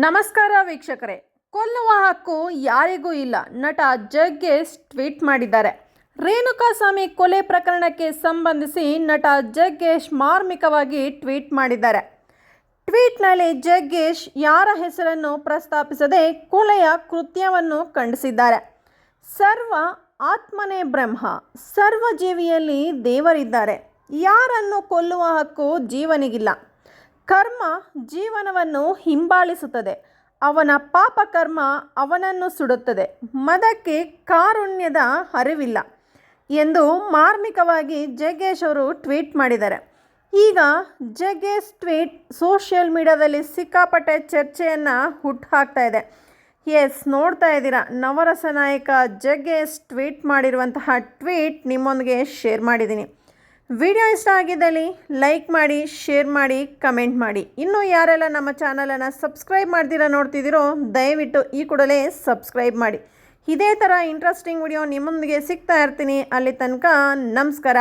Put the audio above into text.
ನಮಸ್ಕಾರ ವೀಕ್ಷಕರೇ. ಕೊಲ್ಲುವ ಹಕ್ಕು ಯಾರಿಗೂ ಇಲ್ಲ. ನಟ ಜಗ್ಗೇಶ್ ಟ್ವೀಟ್ ಮಾಡಿದ್ದಾರೆ. ರೇಣುಕಾಸ್ವಾಮಿ ಕೊಲೆ ಪ್ರಕರಣಕ್ಕೆ ಸಂಬಂಧಿಸಿ ನಟ ಜಗ್ಗೇಶ್ ಮಾರ್ಮಿಕವಾಗಿ ಟ್ವೀಟ್ ಮಾಡಿದ್ದಾರೆ. ಟ್ವೀಟ್ನಲ್ಲಿ ಜಗ್ಗೇಶ್ ಯಾರ ಹೆಸರನ್ನು ಪ್ರಸ್ತಾಪಿಸದೆ ಕೊಲೆಯ ಕೃತ್ಯವನ್ನು ಖಂಡಿಸಿದ್ದಾರೆ. ಸರ್ವ ಆತ್ಮನೇ ಬ್ರಹ್ಮ. ಸರ್ವ ಜೀವಿಯಲ್ಲಿ ದೇವರಿದ್ದಾರೆ. ಯಾರನ್ನು ಕೊಲ್ಲುವ ಹಕ್ಕು ಜೀವನಿಗಿಲ್ಲ. ಕರ್ಮ ಜೀವನವನ್ನು ಹಿಂಬಾಲಿಸುತ್ತದೆ. ಅವನ ಪಾಪ ಕರ್ಮ ಅವನನ್ನು ಸುಡುತ್ತದೆ. ಮದಕ್ಕೆ ಕಾರುಣ್ಯದ ಅರಿವಿಲ್ಲ ಎಂದು ಮಾರ್ಮಿಕವಾಗಿ ಜಗ್ಗೇಶ್ ಅವರು ಟ್ವೀಟ್ ಮಾಡಿದ್ದಾರೆ. ಈಗ ಜಗ್ಗೇಶ್ ಟ್ವೀಟ್ ಸೋಷಿಯಲ್ ಮೀಡಿಯಾದಲ್ಲಿ ಸಿಕ್ಕಾಪಟ್ಟೆ ಚರ್ಚೆಯನ್ನು ಹುಟ್ಟುಹಾಕ್ತಾ ಇದೆ. ಎಸ್, ನೋಡ್ತಾ ಇದ್ದೀರಾ? ನವರಸ ನಾಯಕ ಜಗ್ಗೇಶ್ ಟ್ವೀಟ್ ಮಾಡಿರುವಂತಹ ಟ್ವೀಟ್ ನಿಮ್ಮೊಂದಿಗೆ ಶೇರ್ ಮಾಡಿದ್ದೀನಿ. ವಿಡಿಯೋ ಇಷ್ಟ ಆಗಿದ್ದಲ್ಲಿ ಲೈಕ್ ಮಾಡಿ, ಶೇರ್ ಮಾಡಿ, ಕಮೆಂಟ್ ಮಾಡಿ. ಇನ್ನೂ ಯಾರೆಲ್ಲ ನಮ್ಮ ಚಾನಲನ್ನು ಸಬ್ಸ್ಕ್ರೈಬ್ ಮಾಡ್ತೀರಾ ನೋಡ್ತಿದ್ದೀರೋ, ದಯವಿಟ್ಟು ಈ ಕೂಡಲೇ ಸಬ್ಸ್ಕ್ರೈಬ್ ಮಾಡಿ. ಇದೇ ಥರ ಇಂಟ್ರೆಸ್ಟಿಂಗ್ ವಿಡಿಯೋ ನಿಮ್ಮೊಂದಿಗೆ ಸಿಗ್ತಾ ಇರ್ತೀನಿ. ಅಲ್ಲಿ ತನಕ ನಮಸ್ಕಾರ.